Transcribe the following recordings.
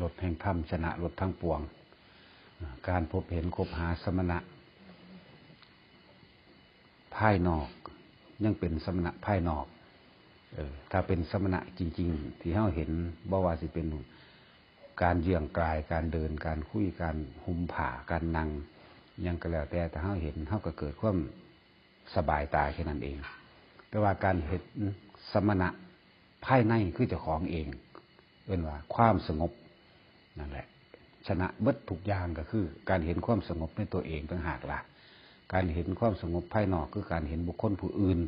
ลดแห่งธรรมชนะลดทั้งปวง การพบเห็นคบหาสมณะภายนอก ยังเป็นสมณะภายนอกเออถ้าเป็นสมณะจริง ๆ ที่เราเห็นบ่ว่าสิเป็นการเยื่องกลายการเดินการคุยการหุมผ่าการนั่งยังก็แล้วแต่แต่เราเห็นเราก็เกิดความสบายตาแค่นั้นเอง แต่ว่าการเห็นสมณะ ภายในคือเจ้าของเองเอ่นว่า ความสงบนั่นแหละ ชนะเบิดทุกอย่างก็คือ การเห็นความสงบในตัวเองต่างหากละ่ะ การเห็นความสงบภายนอกคือการเห็นบุคคลผู้อื่น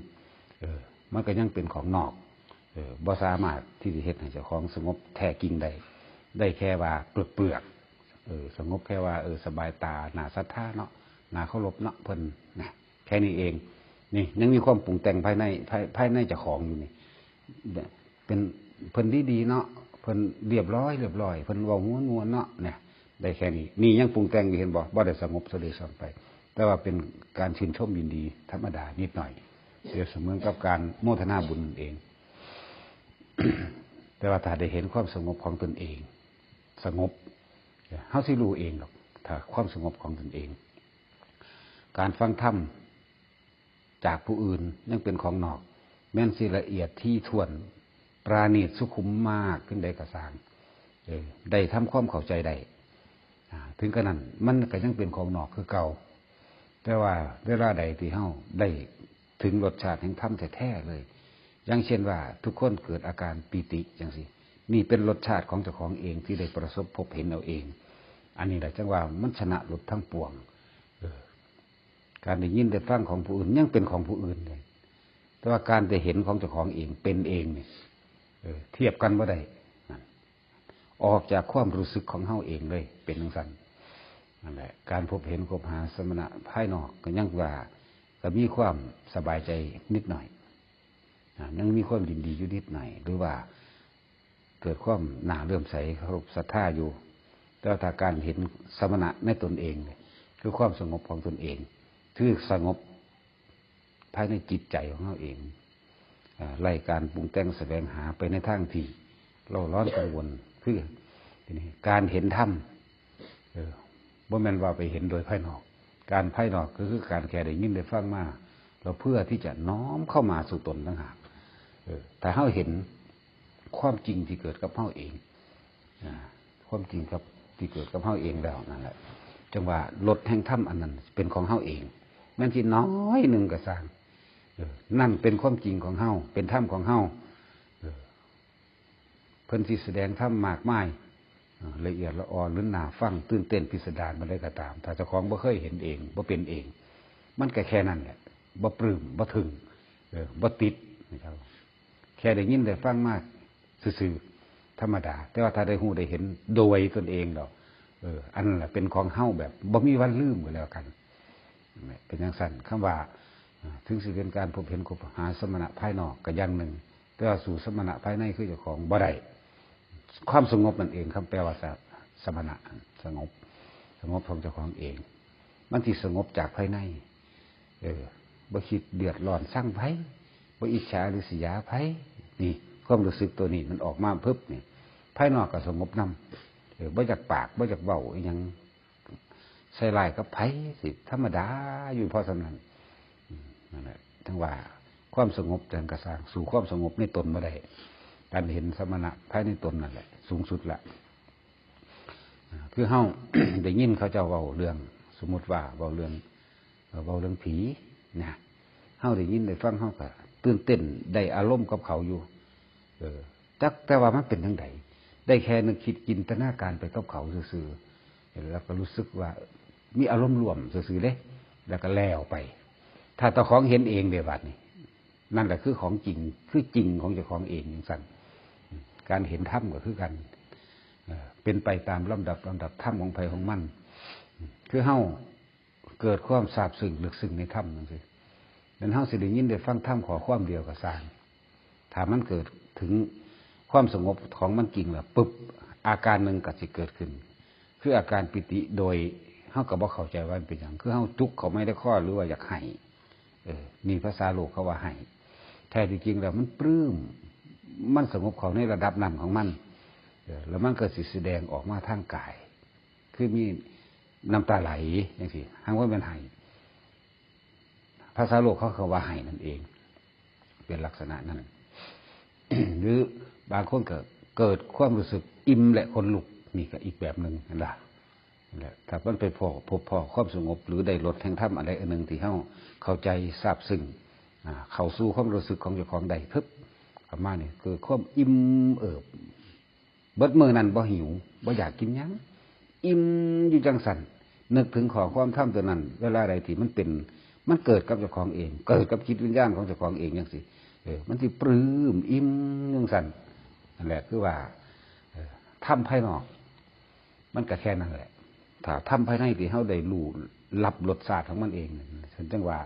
เออ มันก็ยังเป็นของนอก เออบ่สามารถที่จะเห็นให้เจ้าของสงบแท้กิ่งได้ได้แค่ว่าเปลือกเปลือกเออ สงบแค่ว่าเออสบายตาหนาศรัทธาเนาะหนาเคารพเนาะเพิ่นนะแค่นี้เอง นี่ยังมีความปรุงแต่งภายในภายภายในเจ้าของอยู่นี่ เป็นเพิ่นดีดีเนาะเพิ่นเรียบร้อยเรียบร้อยเพิ่นเว้าม้วนม้วนเนาะเนี่ยได้แค่นี้นี่ยังปรุงแต่งอยู่เห็นบ่บ่ได้สงบสะดซ้ำไป แต่ว่าเป็นการชื่นชมยินดี ธรรมดานิดหน่อยเดียวเสมือนกับการโมทนาบุญเอง แต่ว่าถ้าได้เห็นความสงบของตนเอง สงบเฮาสิรู้เองหรอกถ้าความสงบของตนเอง การฟังธรรมจากผู้อื่นยังเป็นของนอก แม้นสิละเอียดที่ทวน ปราณีตสุขุมมากขึ้นได้กระสางได้ทำความเข้าใจได้ถึงกระนั้นมันก็ยังเป็นของนอกคือเก่า แต่ว่าเวลาใดที่เฮาได้ถึงรสชาติแห่งธรรมแท้ๆเลย อย่างเช่นว่าทุกคนเกิดอาการปีติอย่างสินี่เป็นรสชาติของเจ้าของเองที่ได้ประสบพบเห็นเอาเอง อันนี้แหละจังว่ามันชนะหลุดทั้งปวงการได้ยินได้ฟังของผู้อื่นยังเป็นของผู้อื่นเลยแต่ว่าการได้เห็นของเจ้าของเองเป็นเองเนี่ย เทียบกันว่าได้ออกจากความรู้สึกของเฮาเองเลย เป็นทังสันนั่นแหละการพบเห็นคบหาสมณะภายนอกก็ยังว่าก็มีความสบายใจนิดหน่อยยังมีความยินดีอยู่นิดหน่อย หรือว่าเกิดความหนาเลื่อมใสเคารพศรัทธาอยู่แต่ถ้าการเห็นสมณะในตนเองคือความสงบของตนเอง คือสงบภายในจิตใจของเราเอง ไล่การปรุงแต่งแสวงหาไปในทางที่เราร้อนกังวลคือการเห็นธรรมบ่แม่นว่าไปเห็นโดยภายนอก การภายนอกก็คือการแค่ได้ยินได้ฟังมาเราเพื่อที่จะน้อมเข้ามาสู่ตนต่างหากแต่เขาเห็นความจริงที่เกิดกับเขาเองความจริงกับที่เกิดกับเขาเองแล้วนั่นแหละจังว่าลดแห่งถ้ำอันนั้น เป็นของเขาเองแม้ที่น้อยหนึ่งก็สร้าง นั่นเป็นความจริงของเฮาเป็นถ้ำของเฮาเพิ่นที่แสดงถ้ำมากไมายละเอียดละอ่อนหรือหนาฟังตื่นเต้นพิสดารมาได้ก็ตาม ถ้าเจ้าของบ่เคยเห็นเองบ่เป็นเอง มันก็แค่นั้นแหละบ่ปลื้มบ่ถึงบ่ติดนะครับแค่ได้ยินได้ฟังมากซื่อธรรมดา แต่ว่าถ้าได้หูได้เห็นโดยตนเองเราเออ อันนั้นแหละเป็นของเฮ้าแบบบ่มีวันลืมกันแล้วกันเป็นอย่างสั้นคำว่า ถึงสิเป็นการพบเห็นคบหาสมณะภายนอกกับอย่างหนึ่งแต่ว่าสู่สมณะภายในคือเจ้าของบ่ได้ความสงบนั่นเองคำแปลว่าสมณะสงบ สงบของเจ้าของเอง มันที่สงบจากภายใน เออบ่คิดเดือดร้อนสร้างไผ่บ่อิจฉาหรือเสียไผ่นี่ความรู้สึกตัวนี้มันออกมาเพิ่มนี่ภายนอกก็สงบนำเออบ่จากปากบ่จากเบาอย่างใส่ลายกับไผ่สิธรรมดาอยู่พอสำนั้น นั่นแหละทั้งว่าความสงบจังกระสางสู่ความสงบในตนมาได้การเห็นสมณะภายในตนนั่นแหละ สูงสุดละคือเฮ้าได้ยินเขาจะเบาเรื่อง สมมติว่าเบาเรื่องเบาเรื่องผีนะเฮ้าได้ยินได้ฟังเฮ้าก็ตื่นเต้นได้อารมณ์กับเขาอยู่ เออจักแต่ว่ามันเป็นทั้งใดได้แค่นึกคิดจินตนาการไปกับเขาซื่อแล้วก็รู้สึกว่า มีอารมณ์รวมซื่อๆเลยแล้วก็แล้วไป ถ้าตาของเห็นเองเดียบัดนี่นั่นแหละคือของจริงคือจริงของเจ้าของเองอย่างสั้นการเห็นถ้ำก็คือกันเป็นไปตามลำดับลำดับถ้ำของภัยของมันคือเฮ้าเกิดความสาบซึ้งลึกซึ้งในถ้ำนั่นสินั้นเฮ้าสิได้ยินได้ฟังถ้ำขอความเดียวกับสร้างถ้ามันเกิดถึงความสงบของมันจริงแล้วปุ๊บอาการหนึ่งก็จะเกิดขึ้น คืออาการปิติโดยเฮ้ากับว่าเข้าใจว่าเป็นอย่างคือเฮ้าจุกเขาไม่ได้ข้อหรือว่าอยากให้ เออมีภาษาโลกเขาว่าให้แท้จริงแล้วมันปลื้มมันสงบเขาในระดับนั้นของมันออแล้วมันเกิดสิแสดงออกมาทางกาย คือมีน้ำตาไหลอย่างสิห้างว่าเป็นไห้ภาษาโลกเขาเขาว่าไห้นั่นเอง เป็นลักษณะนั้นหรือบางคนเกิดเกิดความรู้สึกอิ่มและคนลุกนี่ก็อีกแบบหนึ่งนะ แหละถ้ามันไปพอพบพอความสงบ หรือได้ลดแห่งถ้ำอะไรอันหนึ่งที่เขาเข้าใจทราบซึ้งเข้าสู่ความรู้สึกของเจ้าของใดทึบกลับมาเนี่ยคือความอิ่มเอิบเบิดมือนั้นบ่หิวบ่อยากกินยังอิ่มอยู่จังสันนึกถึงของความถ้ำตัวนั้น เวลาใดที่มันเป็นมันเกิดกับเจ้าของเอง เกิดกับจิตวิญญาณของเจ้าของเองอย่างสิเออมันที่ปลื้มอิ่มจังสันนั่นแหละคือว่าเออถ้ำภายนอก มันก็แค่นั้นแหละ ถ้าถ้ำภายในที่เขาได้รู้รับรสชาติของมันเองฉันจังว่า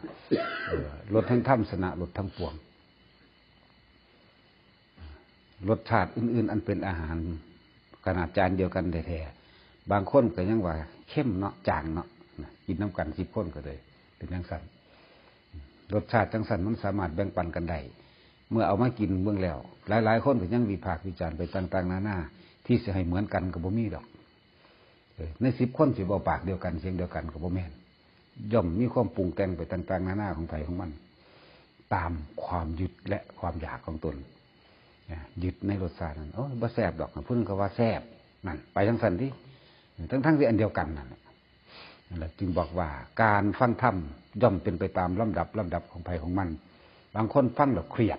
รสทั้งถ้ำสนะรสทั้งปวงรสชาติอื่น ๆ อันเป็นอาหารขนาดจานเดียวกันแท้ๆบางคนก็ยังว่า เข้มเนาะจางเนาะกินน้ำกันสิบคนก็เลย เป็นจังสันรสชาติจังสันมันสามารถแบ่งปันกันได้เมื่อเอามากินเบื้องแล้ว หลาย ๆ คนก็ยังวิพากษ์วิจารณ์ไปต่าง ๆ นานาที่จะให้เหมือนกันกับบ่มีดอกเออ ในสิบคนสิบเอาปากเดียวกันเสียงเดียวกันกับบ่แม่ย่อมมีความปรุงแต่งไปต่างๆนานาของไผของมัน ตามความยึดและความอยากของตนยึดในรสชาตินั้นโอ้บ่แซบดอกพูดถึงคำว่าแซบนั่นไปทั้งสันที่ทั้งทั้งที่อันเดียวกันนั่นแหละจึงบอกว่าการฟังธรรมย่อมเป็นไปตามลำดับลำดับของภัยของมัน บางคนฟังแล้วเครียด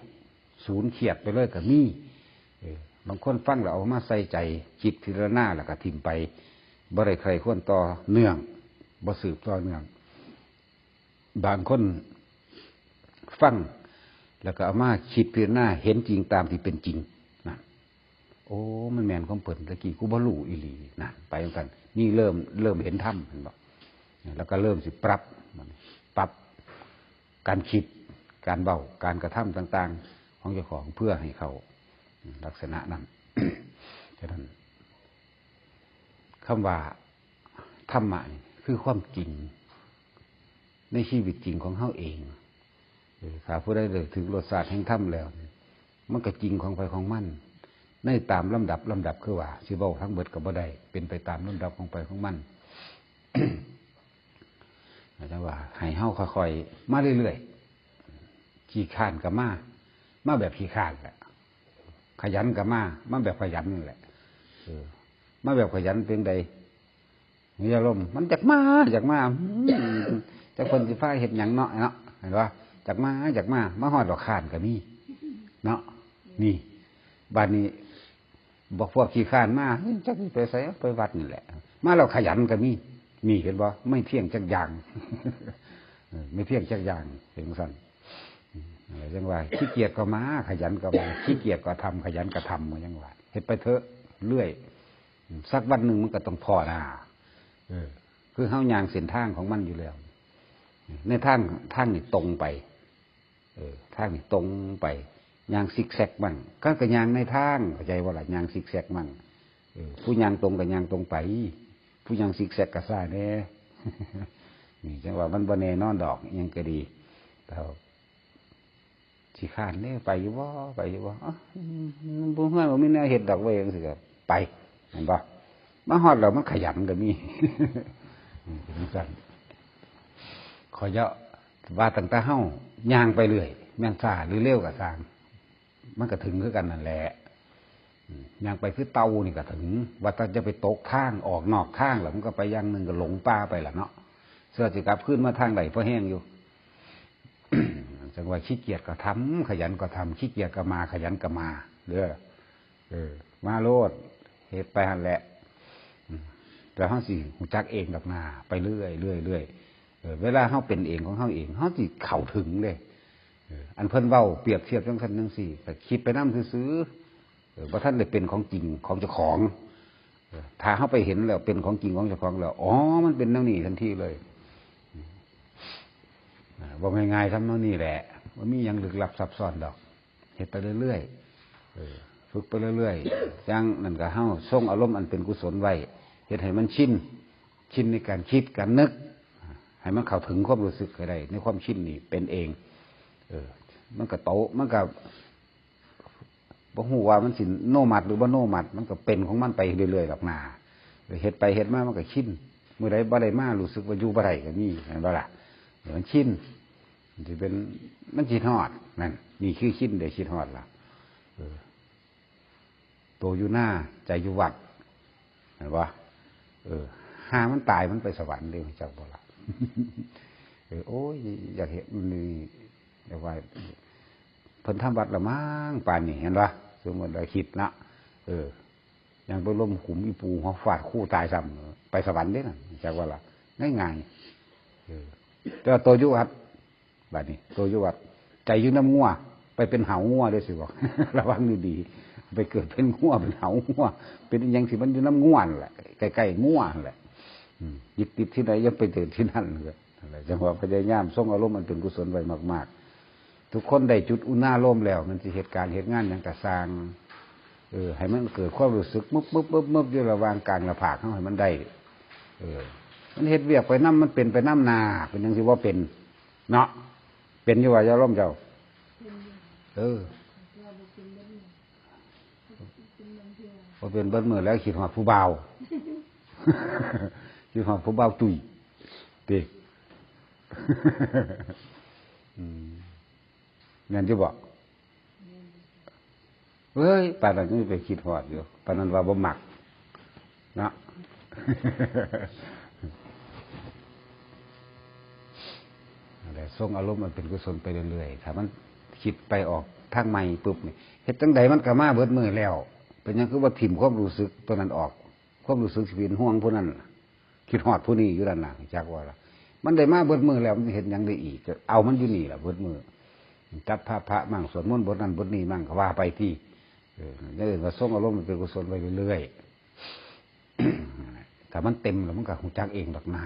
ศูนย์เครียดไปเลยกับมีบางคนฟังแล้วเอามาใส่ใจจิตทีละหน้าแล้วก็ทิมไป บ่ได้ใครควรต่อเนื่องบ่สืบต่อเนื่อง บางคนฟังแล้วก็เอามาคิดเพียหน้าเห็นจริงตามที่เป็นจริงนะโอ้ มันแมนของเปิดตะกี้กูบลูอีหลีนะไปเหมือนกัน นี่เริ่มเริ่มเห็นถ้ำเห็นบอกแล้วก็เริ่มสิปรับปรับการคิดการเบาการกระทำต่าง ๆ ของเจ้าของเพื่อให้เขาลักษณะนั้นฉะนั้น คำว่าธรรมะคือความจริง ในชีวิตจริงของเขาเองถ้าผู้ได้เลยถึงรสชาติแห่งถ้ำแล้ว มันก็จริงของไปของมันในตามลำดับลำดับคือว่าสิเบาทั้งเบิดกับบ่ได้เป็นไปตามลำดับของไปของมันอาจารย์ว่าให้เฮาค่อยๆมาเรื่อยๆขี้ข้านกับมามาแบบขี้ข้านแหละขยันกับมามาแบบขยันนี่แหละ มาแบบขยันเป็นใดมีอารมณ์มันจากมาจากมาจากคนสิฟ้าเห็ดหยังเนาะเนาะเห็นว่าจากมาจากมามาหอดดอกขานกับมีเนาะนี่บ้านนี้บอกพวกขี้ข้านมาจักไปใส่ไปวัดนี่แหละ มาเราขยันกับมีมีเห็นบ่ไม่เที่ยงจักอย่างไม่เที่ยงจักอย่างเห็นสั้นยังว่าขี้เกียจก็มา ขยันก็มาขี้เกียจก็ทำขยันก็ทำเหมือนยังว่าเห็ดไปเถอะเรื่อย สักวันหนึ่งมันก็ต้องพอนาเออคือเฮายางเส้นทางของมันอยู่แล้ว ในทางทางนี่ตรงไป เออทางนี่ตรงไปยางซิกแซกมั่งก็กระยางในทางเข้าใจว่าละยางซิกแซกมั่งเออผู้ยางตรงกับยางตรงไป ผู้ยางซิกแซกก็ซ่าแน่นี่จังว่ามันบนแน่นอนดอกยังก็ดีแต่สิขานเนี่ยไปอยู่ว่าไปอยู่ว่าอ๋อบุ้งเฮือนผมมีแนวเห็ดดอกไว้ยังสิครับไป เห็นปะมาฮอดเรามันขยันก็มีเป็นสั่นขอเยาะว่าตั้งแต่เฮ้าย่างไปเรื่อยแม่นซาหรือเร็วกับสางมันก็ถึงคือกันนั่นแหละย่างไปคือเตานี่ก็ถึง ว่าถ้าจะไปตกทางออกนอกทางแล้วมันก็ไปอย่างหนึ่งก็หลงป้าไปละเนาะเสื้อสิกลับขึ้นมาทางไหนเพราะแห้งอยู่จังว่าขี้เกียจก็ทำขยันก็ทำขี้เกียจก็มา ขยันก็มาเด้อเออ มาโลด เหตุไปหันแหละแต่เขาสิหูจักเองกับนาไปเรื่อยเรื่อยเรื่อยเวลาเขาเป็นเองของเขาเองเขาสิเข่าถึงเลยอันเพิ่นเว้าเปรียบเทียบจังท่านจังสี่แต่คิดไปน้ำซื้อว่าท่านเลยเป็นของจริงของเจ้าของถ้าเขาไปเห็นแล้วเป็นของจริงของเจ้าของแล้วอ๋อมันเป็นนั่นนี่ทันทีเลยว่าง่ายๆทำนั่นนี่แหละว่ามียังลึกลับซับซ้อนดอกเห็นไปเรื่อยๆ ฝึกไปเรื่อยๆยังนั่นก็เฮ้าส่งอารมณ์อันเป็นกุศลไว้เห็นให้มันชินชินในการคิดการนึก ให้มันเข้าถึงความรู้สึกอะไรในความชินนี่เป็นเอง เออ มันก็โตมันก็บ่ฮู้ว่ามันสิโนมัดหรือบ่โนมัด มันก็เป็นของมันไปเรื่อยๆหรอกนาเฮ็ดไปเฮ็ดมามันก็ชินเมื้อใดบ่ได้มารู้สึกว่าอยู่บ่ได้ก็มีเห็นบ่ล่ะเดี๋ยวมันชินมันสิเป็นมันสิฮอดนั่นนี่คือชินได้คิดฮอดล่ะ เออโตอยู่หน้าใจอยู่วัดเห็นบ่เออหามันตายมันไปสวรรค์เด้จักบ่ล่ะเออโอ้ยอยากเห็นนี่เดี๋ยวว่าเพิ่นทำวัดละมั้งป่านนี้เห็นปะสมมติเราคิดนะเออยังไปล้มขุมอีปูหัวฟาดคู่ตายซ้ำไปสวรรค์เด้น่ะจากว่าละง่ายง่ายๆเออแต่ตัวอยุวัดบัดนี้ตัวอยุวัดใจอยุ่น้ำงัวไปเป็นเหางัวด้วยสิบอกระวังดูดี ไปเกิดเป็นงัวเป็นเหางัวเป็นอยังสิมันอยู่น้ำงัวนแหละใกล้ๆงัวนแหละยึดติดที่ไหนยังไปเกิดที่นั่นเลยอะไรจังหวะพยายามส่งอารมณ์มันเป็นกุศลไว้มาก ๆ ทุกคนได้จุดอุณาโลมแล้ว มันจะเหตุการณ์เหตุงานอย่างกระสร้างเออ ให้มันเกิดความรู้สึกมุบมุบมุบมุบอยู่ระหว่างกลางระผากเข้าให้มันได้ เออ มันเหตุเวียกไปน้ำมันเป็นไปน้ำนา เป็นอยังที่ว่าเป็น เนาะเป็นอยู่ว่าจะร่มเจ้า เออ พอเป็นเบิ้ลมือแล้วขีดหัวผู้เบาขีดหัวผู้เบาตุยเด็กอืมงั้นจะบอกเฮ้ยป่านนั้นยังไปคิดหอดอยู่ป่านนั้นว่าบ่หมักนะอะไรส่งอารมณ์มันเป็นกุศลไปเรื่อยๆถ้ามันคิดไปออกทางใหม่ปุ๊บนี่เฮ็ดจังใดมันก็มาเบิดมือแล้ว เป็นยังคือว่าถิ่มความรู้สึกตัวนั้นออก ความรู้สึกสิเป็นห่วงผู้นั้นคิดฮอดผู้นี้อยู่ด้านหลังจักว่าละมันได้มาเบิดมือแล้วมันเห็นยังได้อีกเอามันอยู่นี่แหละเบิดมือจับพระพระมั่งสวดมนต์บทนั้นบทนี้มั่งก็ว่าไปที่เออนี่นว่าส่งอารมณ์มันเป็นกุศลไปเรื่อยๆถ้ามันเต็มแล้วมันก็หูจักเองดอกหน้า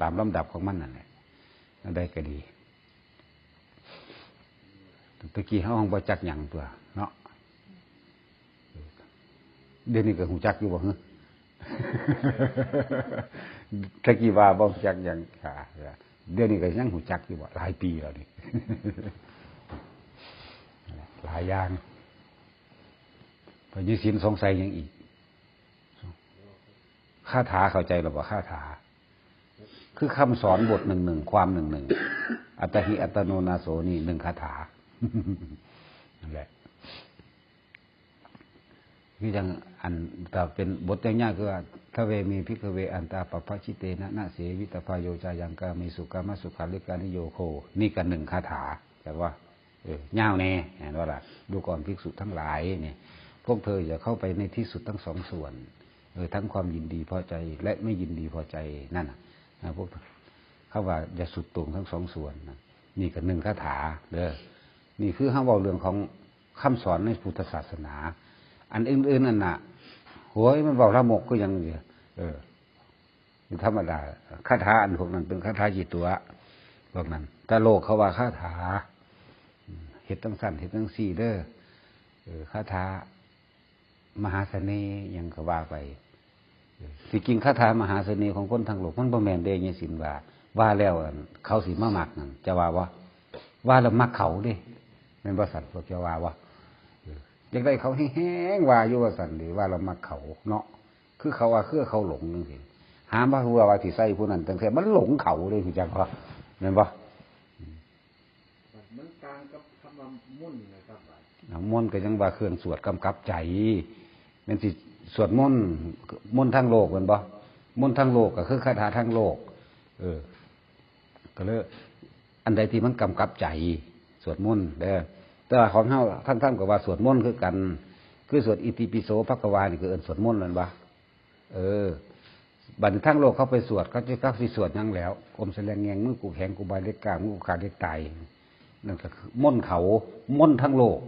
ตามลำดับของมันนั่นแหละได้ก็ดีตะกี้ห้องบ่จักหยังตัวเนาะ เดี๋ยวนี้ก็หูจักอยู่บ่ฮะตะกี้ว่าบ่จักหยังค่ะเดี๋ยวนี้ก็ยังหูจักอยู่บ่หลายปีแล้วนี่หลายอย่างพอยึดสินสงสัยยังอีกคาถาเข้าใจหรือเปล่าคาถา คือคำสอนบทหนึ่งหนึ่งความหนึ่งหนึ่งอัตหิอัตโนนาโสนี่หนึ่งคาถานั่นแหละ คือยังอันแต่เป็นบทอย่างยากคือว่าทเวมีพิกเวอันตาปปะชิเตนะนะเสวิตพายโยจายังกามีสุกามาสุขาลิกานิโยโค นี่กันหนึ่งคาถาแต่ว่าเออย่าวแน่เห็นว่าล่ะดูก่อนภิกษุทั้งหลายเนี่ยพวกเธออย่าเข้าไปในที่สุดทั้งสองส่วนเออทั้งความยินดีพอใจและไม่ยินดีพอใจนั่นนะพวกเขาว่าอย่าสุดโตรงทั้งสองส่วนนะนี่ก็หนึ่งคาถาเด้อนี่คือห้าว่าเรื่องของคำสอนในพุทธศาสนา อันอื่นๆนั่นน่ะโหยมันบอกละมกก็ยังเออมันธรรมดาคาถาอันพวกนั้นเป็นคาถาจิตตัวพวกนั้นแต่โลกเขาว่าคาถาเห็ดตั้งสั้นเห็ดตั้งสี่เด้อเออคาถามหาเสน่ห์ยังก็ว่าไปสิกิงคาถามหาเสน่ห์ของคนทางโลกมันบ่แมนเด้ยังสินว่า ว่าแล้วเขาสิมามักนั่นจะว่าว่าว่าแล้วมักเขาดิแม่นบ่สัตว์พวกจะว่าว่า อออยากได้เขาแห้งๆว่าอยู่ว่าสันหรือว่าเรามักเขาเนาะคือเขาว่าคือเขาหลงนึงสิหามว่าหัวว่าที่ใส่ผู้นั้นตั้งแต่มันหลงเขาเลยคือจังว่าแม่นบ่มันต่างกับคำว่ามุ่นนะครับว่าน้ำมนต์ก็ยังว่าเครื่องสวดกำกับใจแมันสิสวดมนต์มนต์ทั้งโลกแมันบ่มนต์ทั้งโลกก็คือคาถาทั้งโลก เออ ก็เลยอันใดที่มันกำกับใจ สวดมนต์เด้อ แต่ว่าของเฮาท่านท่านก็ว่าสวดมนต์คือกัน คือสวดอิติปิโสภควานี่คือเอินสวดมนต์นั่นบ่เออ บัดนทั้งโลกเขาไปสวดเขาจะเขาสิสวดยังแล้วอมแสลงแงงมือกูแข็งกูบายเล็กกลางมือกูขาดเล็กไตนั่นก็คือม่นต์เขาม่นต์ทั้งโลก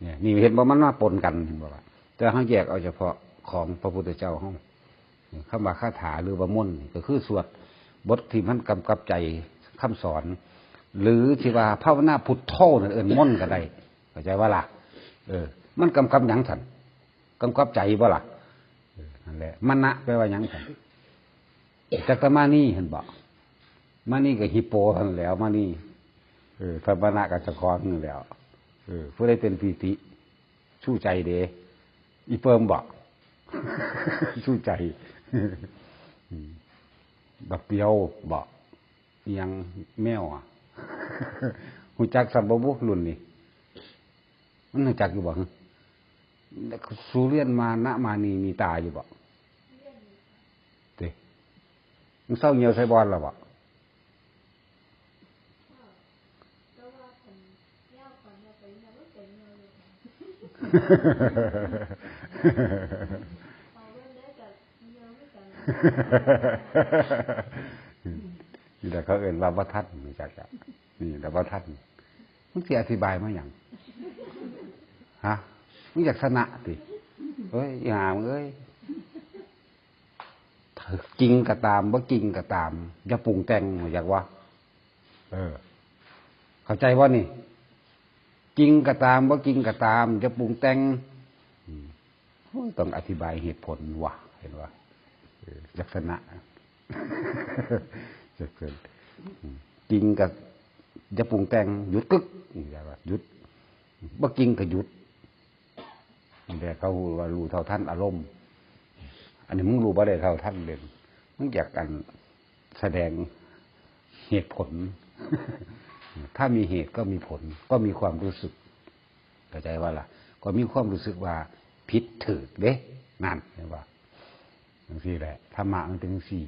เนี่ยนี่เห็นว่ามันมาปนกันเห็นบ่ล่ะแต่เขาแยกเอาเฉพาะของพระพุทธเจ้าห้องคำว่าคาถาหรือว่ามนต์นี่ก็คือสวดบทที่มันกำกับใจคำสอน หรือที่ว่าภาวนาพุทโธนั่นเอินมนก็ได้เข้าใจว่าล่ะ เออ มันกำกับยังสันกำกับใจบ่าล่ะนั่นแหละมณะแปลว่ายังสันจักรมานี่เห็นบอกมานี่กับฮิปโปทันนแล้วมานี่เออพระมณะกับจะคอนนี่นแล้วเออผู้ได้เป็นปีติชู้ใจเดอีเปิมบอกชู้ใจอืมบักเปียวบอกยังแมวอะ หูจักสัมบบุรุ่นนี่มันหูจักอยู่บ่ฮะสูเรียนมาณมานีมีตาอยู่บ่เด้มันเศร้าเหี่ยวใส่บอลแล้วบ่ นว่าไปยังไม่เป็นเลยเอาเรื่องได้กับยังไม่กันนี่แต่เขาเอ่นว่าวัทัดไม่จักจะนี่แต่วัทัดมึงสิอธิบายมาอย่างฮะมึงอยากชนะติเฮ้ยอย่ามึงเอ้ยจริงก็ตามบ่จริงก็ตาม อย่าปรุงแต่งอยากว่า เออ เข้าใจว่านี่ จริงก็ตามบ่จริงก็ตาม อย่าปรุงแต่งต้องอธิบายเหตุผลว่ะเห็นว่าลักษณะ จะเกินอืมจริงกับอย่าปรุงแต่งหยุดกึกอย่าว่าหยุดบ่จริงก็หยุดแต่เขาว่ารู้เท่าท่านอารมณ์ อันนี้มึงรู้บ่ได้เท่าท่านเลยมึงอยากกันแสดงเหตุผล ถ้ามีเหตุก็มีผล ก็มีความรู้สึกเข้าใจว่าล่ะ ก็มีความรู้สึกว่าผิดถือเด้นั่นเห็นว่าจังสี่แหละธรรมะมันเป็นจังสี่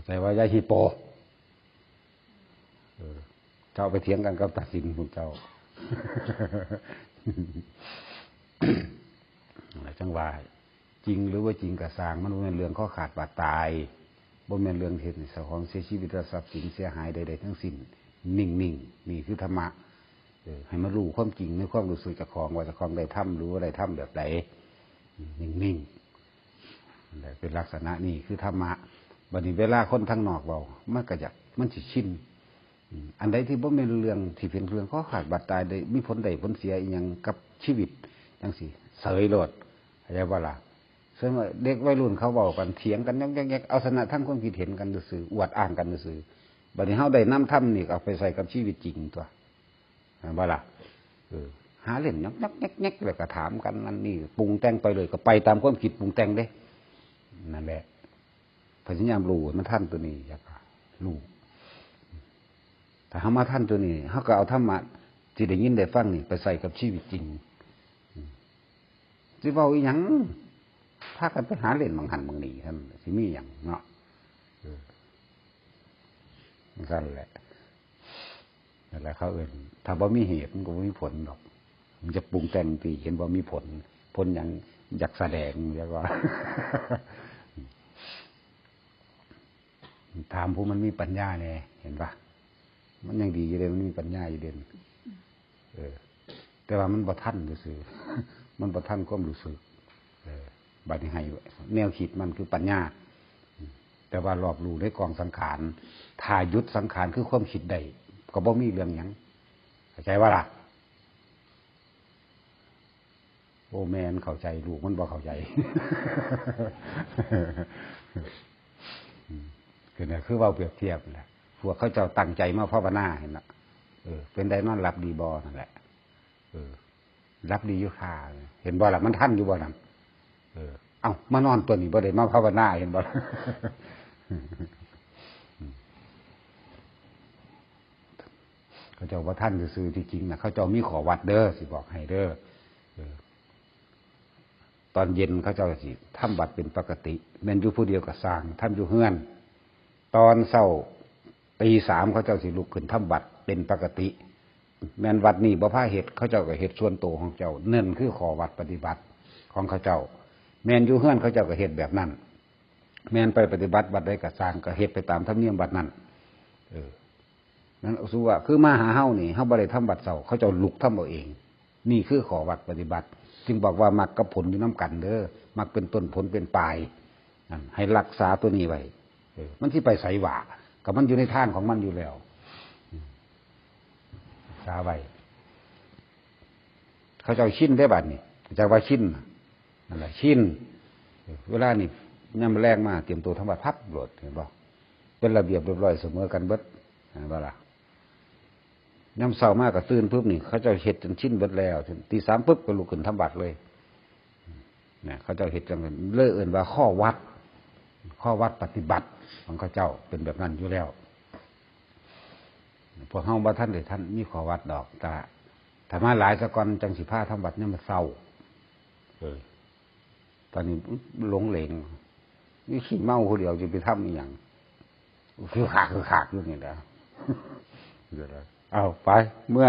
าใจว่ายาฮิโปเจ้าไปเถียงกันกับตัดสินคุณเจ้าอะไรจังว่าจริงหรือว่าจริงกระสางมันเป็นเรื่องข้อขาดบาดตายบ่เป็นเรื่องเหตุสของเสียชีวิตทรัพย์สินเสียหายใดๆทั้งสิ้นนิ่งๆนี่คือธรรมะให้มารู้ความจริงในความรู้สึกจากของว่าจากของได้ทำรู้ว่าได้ำแบบไหนนิ่งๆนั่นแหละเป็นลักษณะนี่คือธรรมะ บัดนี้เวลาคนทางนอกเรามันก็อยากมันสิชินอืมอันใดที่บ่เป็นเรื่องที่เป็นเรื่องข้อขาดบาดตายได้มีผลใดผลเสียอีหยังกับชีวิตจังสิเสยโลดเข้าใจว่าล่ะซึ่งเด็กวัยรุ่นเขาบอกกันเถียงกันยักยักเอาชนะทั้งความคิดเห็นกันซื่ออวดอ้างกันซื่อบัดนี้เฮาได้น้ำถ้ำนี่เอาไปใส่กับชีวิตจริงตัวว่าล่ะหาเล่นยักยักยักยักเลยก็ถามกันนั่นนี่ปรุงแต่งไปเลยก็ไปตามความคิดปรุงแต่งเด้นั่นแหละ พยายามรู้มันท่านตัวนี้อยากรู้แต่ถ้ามาท่านตัวนี้เขาก็เอาธรรมะที่ได้ยินได้ฟังนี่ไปใส่กับชีวิตจริงสิเว้าอีหยังพากันไปหาเล่นบางหันบางหนีท่านสิมีอย่างเนาะนั่นแหละนั่นแหละเขาเอื่นถ้าบ่มีเหตุมันก็บ่มีผลหรอก มันจะปรุงแต่งตีเห็นว่ามีผล ผลอย่างอยากแสดงเรียกว่า ถามผู้มันมีปัญญาเนี่ยเห็นปะมันยังดีอยู่เลยมันมีปัญญาอยู่เด่นเออ แต่ว่ามันบ่ทันซื่อๆมันบ่ทันความรู้สึกเออบัดนี้ให้แนวคิดมันคือปัญญา แต่ว่ารอบรู้ในกองสังขารถ้ายุดสังขารคือความคิดใดก็บ่มีเรื่องหยังเข้าใจว่าล่ะโอแม่นเข้าใจลูกมันบ่เข้าใจ คือเนี่ยคือเว่าเปรียบเทียบแหละพวกเขาเจ้าตั้งใจมาภาวนาเห็นละเออ เป็นไดนอนรับดีบอนั่นแหละ เออรับดีอยู่ค่าเห็นบ่ล่ะมันท่านอยู่บ่นั่นเออ เอ้ามานอนตัวนี้บ่ได้มาภาวนาเห็นบ่ล่ะเขาเจ้าว่าท่านซื่อที่จริงนะเขาเจ้ามีขอวัดเด้อสิบอกให้เด้อเออตอนเย็นเขาเจ้าสิทำบัตรเป็นปกติแม่นอยู่ผู้เดียวกับสร้างทำอยู่เฮือน ตอนเศร้าตีสามเขาเจ้าสิลุกขึ้นทำบัตรเป็นปกติ แมนวัดนี่บ่พาเหตุเขาเจ้าก็เหตุส่วนตัวของเจ้าเนื่นคือขอวัดปฏิบัติของเขาเจ้า แมนอยู่เฮือนเขาเจ้าก็เหตุแบบนั้น แมนไปปฏิบัติวัดใดก็สร้างก็เหตุไปตามธรรมเนียมบัดนั้น เออนั่นอสู้ว่าคือมาหาเฮานี่เฮาบ่ได้ทำบัตรเสาเขาเจ้าลุกทำเอาเอง นี่คือขอวัดปฏิบัติ จึงบอกว่ามักกับผลอยู่น้ำกันเด้อมักเป็นต้นผลเป็นปลายให้รักษาตัวนี้ไว้ มันที่ไปใส่หว่ากับมันอยู่ในท่านของมันอยู่แล้วอืมรักษาไว้เขาจ้าชิ้นได้บัดนี่จากว่าชิ้นนั่นแหละชิ้นเวลานี่ย่ำแรงมาเตรียมตัวทำบัตรพับโหลดเห็นบ่เป็นระเบียบเรียบร้อยเสมอกันเบิดเห็นบ่ล่ะย่ำเศร้ามากก็ตื่นปุ๊บนี่เขาจ้าเห็ดจนชิ้นเบิดแล้วตีสามปุ๊บก็ลุกขึ้นทำบัตรเลยเนี่ยเขาจ้าเห็ดจังเลยเลื่อเอื่นว่าข้อวัด ข้อวัดปฏิบัติของเขาเจ้าเป็นแบบนั้นอยู่แล้วพวกเฮาบ่ท่านเลยท่านมีข้อวัดดอกแต่ถ้ามาหลายสะกอนจังสิผ้าทำบัตรเนี่ยมันเศร้าเออตอนนี้หลงเหลงนี่ขี้เมาคนเดียวจะไปทำอหย่างคือขากคือขากอยู่นี่แหละเดี๋ยวนะเอาไปเมื่อ